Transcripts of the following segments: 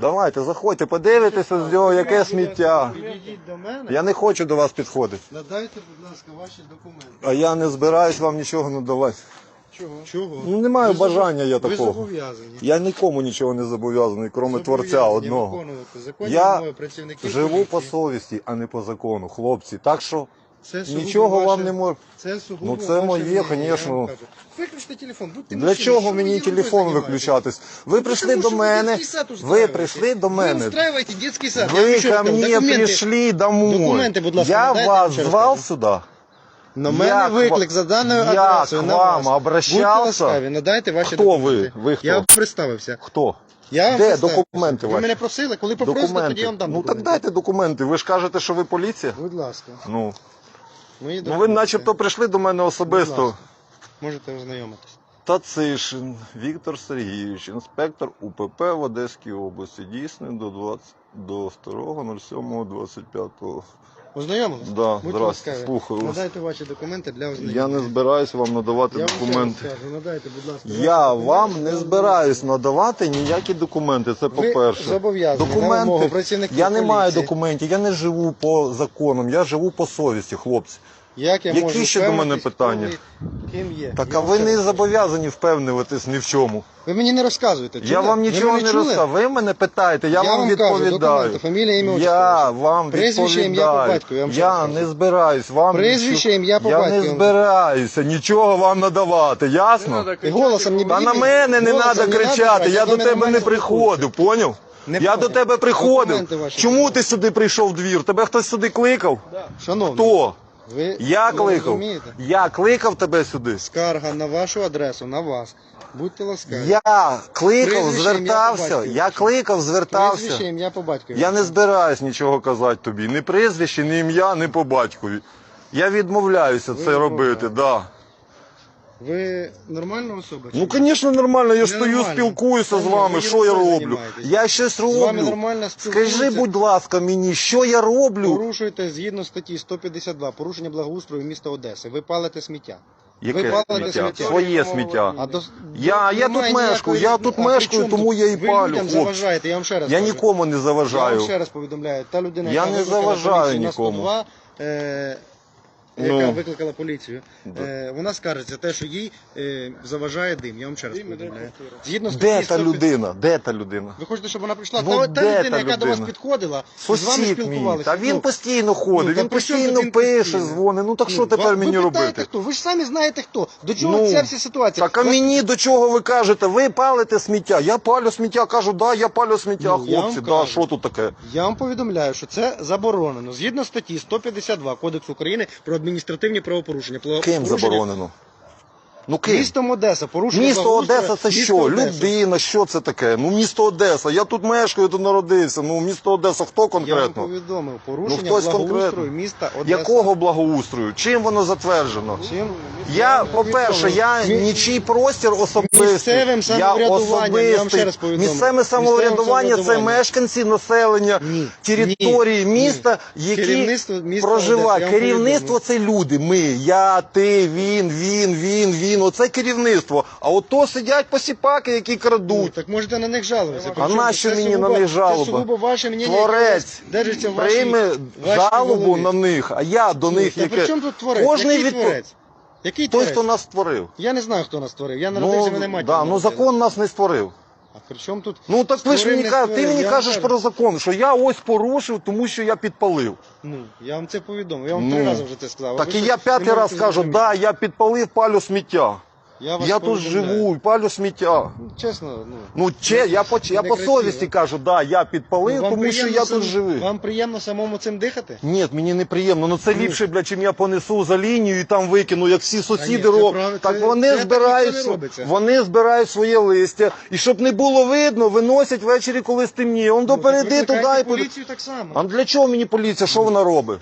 Давайте, заходьте, подивитеся з нього, яке сміття. Підійдіть до мене. Я не хочу до вас підходити. Надайте, будь ласка, ваші документи. А я не збираюсь вам нічого надавати. Чого? Чого? Ну не маю Ви бажання я Ви такого. зобов'язані. Я нікому нічого не зобов'язаний, крім творця Зобов'язані одного. виконувати законні Я вимоги працівників Живу поліції. по совісті, а не по закону, хлопці. Так що Це сугубо нічого ваше- вам не можу. Це сугубо Ну, це ваше моє, мнення, конечно. я вам кажу. Виключте телефон, будьте Для мужчиною, чого що мені телефон займаєтесь? виключатись? Ви Ну, прийшли потому до мене. сад Ви устраиваете. прийшли до Ви мене. устраиваете детский сад. Я вам Ви ко раз документы. пришли домой. Документи, будь ласка, Я надайте, вас я ще раз звав кажу. сюди. На мене Як виклик ва- за даною адресою на вам вас. обращався? Будьте ласкаві, надайте ваші Хто ви? документи. Ви хто? Я вам представився. Хто? Я вам Де представився. документи Ви ваші? мене просили, коли попросите, тоді я вам дам Ну так документи. дайте документи. Ви ж кажете, що ви поліція? Будь ласка. Ну, Мої ну ви документи. начебто прийшли до мене Будь особисто. ласка. Можете ознайомитись. Тацишин Віктор Сергійович, інспектор УПП в Одеській області, дійсний до 20 до 2.07.25. Ознайомились? Да, Будьте здрасте, ласкаві. слухаю вас. Надайте ваші документи для ознайомлення. Я не збираюсь вам надавати Я вам ще документи. кажу, надайте, будь ласка. Я вам не збираюсь надавати ніякі документи. Це Ви по-перше. зобов'язані на вимогу працівників Я не маю поліції. документів, я не живу по законам, я живу по совісті, хлопці. Як я Які можу ще до мене впевнитись, питання? хто ви, Ким є? Так Я а вам ви ще не раз зобов'язані впевнюватись ні в чому. Ви мені не розказуєте. Я вам Ви нічого мене не чули? розказав. Ви мене питаєте, я, Я вам вам кажу, відповідаю. документи, фамілія, ім'я, я вам Прізвище, ім'я, по відповідаю. батькові, я вам ще Я раз кажу. не збираюсь вам Прізвище, нічого- ім'я, по Я не збираюся нічого вам надавати, ясно? І голосом не Та на мене не Голосом треба кричати, брати, я до мене тебе не нормально приходив, поняв? Не Я до поняв. тебе приходив. Документи ваші Чому ти сюди прийшов в двір? Тебе хтось сюди кликав? Шановний, Хто? Ви Я не кликав. розумієте? Я кликав тебе сюди. Скарга на вашу адресу, на вас. Будьте ласкаві. Я кликав, Прізвище, ім'я, по звертався. батькові. Я кликав, Прізвище, звертався. ім'я по батькові. Я не збираюсь нічого казати тобі. Ні прізвище, ні ім'я, ні по батькові. Я відмовляюся це робити, да. Ви нормальна особа? чи Ну, ні? звісно, нормально. Я стою, спілкуюся з ні, вами. Що я роблю? займаєтесь. Я щось З вами роблю. нормально Скажи, будь ласка, мені, що я роблю? Порушуєте згідно статті 152 порушення благоустрою міста Одеси. Ви палите сміття. Яке Ви палите сміття? сміття. Своє сміття. До... Я- я немає тут мешкаю, я тут А при мешкаю, чому тому тут? я і Ви палю, людям хлопці. заважаєте, я вам ще раз Я кажу. нікому не Я заважаю. вам ще раз повідомляю. Та людина, Я яка не викликала заважаю поліцію на нікому. 102, е, Ну. яка викликала поліцію, Да. е, вона скаржиться те, що їй е, заважає дим. Я вам ще раз повідомляю. Згідно Де статті та 150 людина? Де та людина? Ви хочете, щоб вона прийшла? Ну, та, де та та людина, яка до вас людина? підходила, і з вами Сусід мій. спілкувалася. Та він Ну, постійно ходить, ну, та він при чому постійно він пише, постійно? дзвонить. Ну так що ну, тепер ви мені питаєте, робити? Хто? Ви ж самі знаєте хто. До чого Ну, ця вся ситуація? Так а Вас- мені до чого ви кажете? Ви палите сміття. Я палю сміття, кажу, да, я палю сміття, Ну, я вам хлопці, да, кажу. що тут таке? Я вам повідомляю, що це заборонено. Згідно статті 152 Кодексу України про адміністративні правопорушення. Ким заборонено? Ну? Містом Одеса. Порушення Місто Одеса це що? Одеса. Людина, що це таке? Ну місто Одеса. Я тут мешкаю, тут народився. Ну місто Одеса хто Я вам конкретно? повідомив. Ну Порушення хтось благоустрою конкретно. міста Одеса. Якого благоустрою? Чим воно затверджено? Чим? Я, по-перше, я. Мі- нічий простір особистий. Місцевим самоврядуванням, я вам ще раз повідомлю. Місцеве самоврядування це мешканці населення Ні. території Ні. міста, Ні. які Керівництво міста проживають. Одеси, я вам Керівництво це люди. Ми, я, ти, він, він, він, він. Оце керівництво. А ото сидять посіпаки, які Ну, крадуть. так можете на них жалуватися. А Причому нащо це мені на них Це жалоба? сугубо ваше мнення, Творець держиться в вашій, прийме вашій жалобу голові. на них, а я до них Та при чому тут творець? Кожний Який від- творець? Який Той, творець? хто нас створив. Я не знаю, хто нас створив. Я народився, Ну, мене мать. да, ну народила. закон нас не створив. А при чому тут? Ну так ви ж мені кажете, ти мені кажеш про закон, що я ось порушив, тому що я підпалив. Ну, я вам це повідомив. Я вам Ну, три рази вже це сказав. а Так ви і щось я не п'ятий можете раз кажу, зрозуміти. да, я підпалив, палю сміття. Я, вас Я тут повідомляю. живу, і палю сміття. Ну, Чесно, ну. Ну, че, я по, я по красиво. совісті кажу, да, я підпалив, Ну, вам тому що приємно я сам- тут живий. Вам приємно самому цим дихати? Ні, мені неприємно. Ну це ліпше, бля, чим я понесу за лінію і там викину, як всі сусіди це роблять. Так це- вони це так збирають, ніхто не робиться. вони збирають своє листя. І щоб не було видно, виносять ввечері, коли стемніє. Он Ну, допереди так туди викликайте і поліцію так само. А для чого мені поліція? Що вона робить?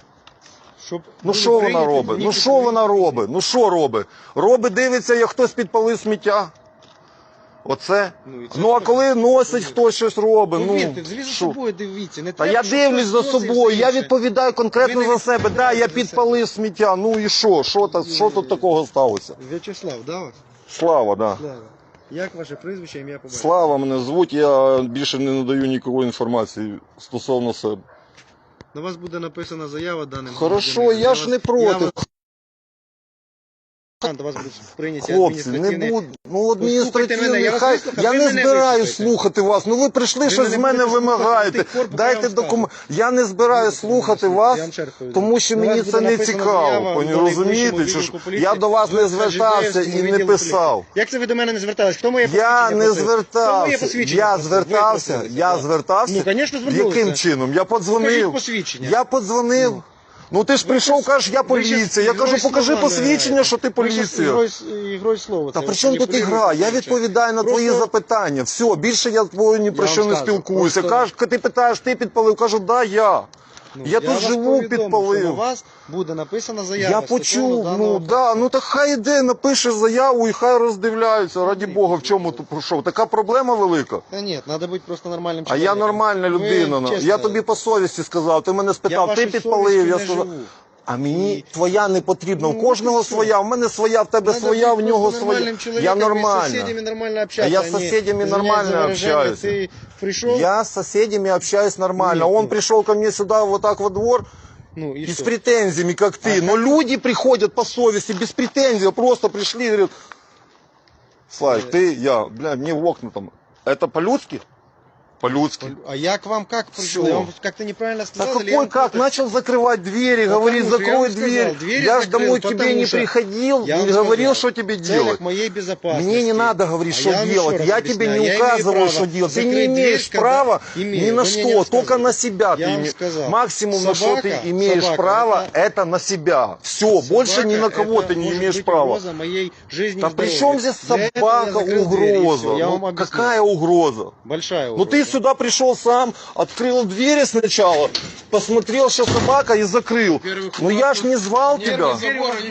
Щоб Ну що вона робить? Ну що вона робить? Ну що робить? Робить, дивиться, як хтось підпалив сміття. Оце. Ну, і це Ну а коли носить хтось щось робить. Ну, Ну, вірте, за що? собою дивіться. Не Та треба, я щоб дивлюсь за собою, я відповідаю конкретно Ви не за себе. Да, відповідаєте я за себе. підпалив сміття. Ну і що? Що, та, що тут такого сталося? В'ячеслав, да? вас? Слава, да. Слава. Як ваше прізвище, ім'я по батькові? Слава мене звуть, я більше не надаю ніякої інформації стосовно себе. На вас буде написана заява даним. Хорошо, громадянином. я ж не вас- проти. я вас- До вас будуть прийняті Хлопці, не адміністративні... буду. Ну, мене, адміністративний, я вас хай. вислухав, Я ви не мене збираюсь вислухайте. слухати вас. Ну ви прийшли, Ви щось з мене мене будете слухати вимагаєте. тих пор, поки я Дайте вам скажу. документ. Я не збираюсь слухати вас, тому що мені це не цікаво. заява Розумієте, чи ж я до вас не звертався і не писав. Як це ви до мене не звертались? Хто моє Я не просив? Хто моє звертався. посвідчення Я просив? Ви звертався. просили, Я так. звертався. Ну, звісно, звернулися. Яким чином? Я Покажіть подзвонив. посвідчення. Я подзвонив. Ну ти ж прийшов, кажеш, я поліція. Я кажу, покажи посвідчення, що ти поліція. ігрою-. Та при чому тут ігра? Я відповідаю на твої запитання. Все, більше я твою ні про що не спілкуюся. Кажеш, ти питаєш, ти підпалив. Кажу, да, я. Ну, Я тут вас живу, повідомив, підпалив. що На вас буде написана заява. Я стосовно почув, даного ну да, ну так хай іде, напише заяву і хай роздивляються. Раді Бога, в чому тут пройшов. Така проблема велика. Та ні, треба бути просто нормальним А чоловіком. я нормальна Ви, людина. ну. чесно, Я тобі по совісті сказав. Ти мене я спитав, ти вашою підпалив. совістю Я не сказав. живу. А мені І- твоя не потрібна. У Ну, кожного от і все. своя, в мене своя, в тебе Надо своя, в быть нього просто своя. нормальным Я человеком и с нормально. соседями нормально А общаться. я а с не, соседями извиняюсь нормально за выражение, общаюсь. Ты пришел, Я с соседями общаюсь нормально. Нет, Он ну. пришел ко мне сюда вот так во двор ну и и с что? претензиями, как ты. А Но люди приходят по совести, без претензий, просто пришли и говорят, Славик, Э. ты, я, бля, мне в окна там. Это по-людски? По-людски. А я к вам как пришел? Я вам как-то неправильно сказал. я какой вам как? Начал закрывать двери, Потому говорит, что я закрой вам сказал, дверь. двери я ж закрыл, домой к тебе не приходил, Я вам говорил, сказал, что тебе делать. моей безопасности. Мне не надо говорить, А что я делать. Я тебе не я указываю, что делать. Ты не дверь, имеешь права Имею, ни на не что, только на себя ты Я имеешь. сказал. Максимум, на что ты имеешь собака, право, это- это на себя. Все, больше ни на кого ты не имеешь права. моей жизни Да и при чем здесь я собака, дверь, и угроза? Я Ну, какая угроза? Большая Ну угроза. ты сюда пришел сам, открыл двери сначала, посмотрел, что собака и закрыл. Во-первых, Ну я ж не звал тебя.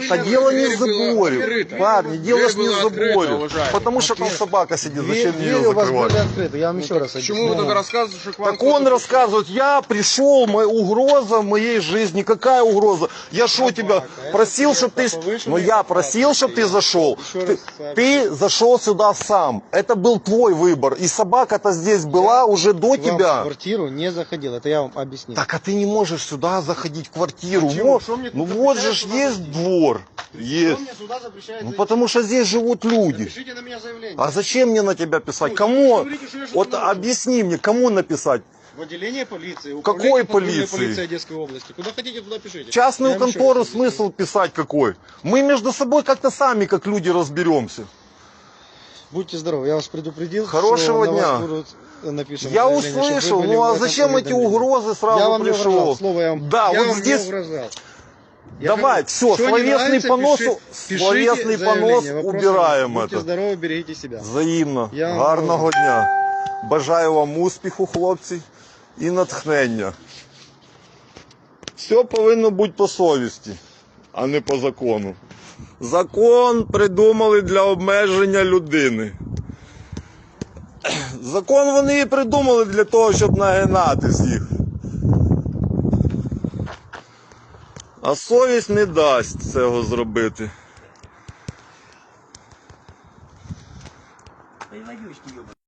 А дело не в заборе. Парни, дело ж не в заборе. Потому что там собака сидит, Дверь- зачем ее у вас закрывать? были открыты, я вам еще раз Почему вы объясню. только рассказываете, что к вам Так он кто-то- рассказывает, я пришел, моя угроза в моей жизни. Какая угроза? Я что тебя это просил, чтобы ты... повышенная Ну я просил, чтобы ты зашел. Ты, ты зашел сюда сам. Это был твой выбор. И собака-то здесь была уже до К вам в тебя. квартиру не заходил, это я вам объяснил. Так, а ты не можешь сюда заходить в квартиру. Почему? Вот, Что мне ну тут вот же ж есть заходить? двор. Есть. Кто мне сюда запрещает Ну зайти? потому что здесь живут люди. Напишите на меня заявление. А зачем мне на тебя писать? Ну, Кому? говорите, что я что-то Вот нарушил. объясни мне, кому написать? В отделение полиции. Какой управление патрульной полиции? полиции Одесской области. Куда хотите, туда пишите. Частную вам еще контору раз объясню. смысл писать какой? Мы между собой как-то сами, как люди, разберемся. Будьте здоровы, я вас предупредил. Хорошего что на вас дня. будут написаны Я заявления, чтобы вы услышал, были ну в а этом зачем эти уведомлении. угрозы сразу Я вам не пришел? угрожал, слово я вам, Да, я вот вам здесь- не угрожал. Я Давай, говорю, все, что не словесный нравится, понос, пиши- пишите словесный заявление. понос Вопросов убираем нет. Будьте это. здоровы, берегите себя. Взаємно. Я вам Гарного дня. Бажаю вам успіху, хлопці, і натхнення. Все повинно бути по совісті, а не по закону. Закон придумали для обмеження людини. Закон вони і придумали для того, щоб нагинати всіх. А совість не дасть цього зробити.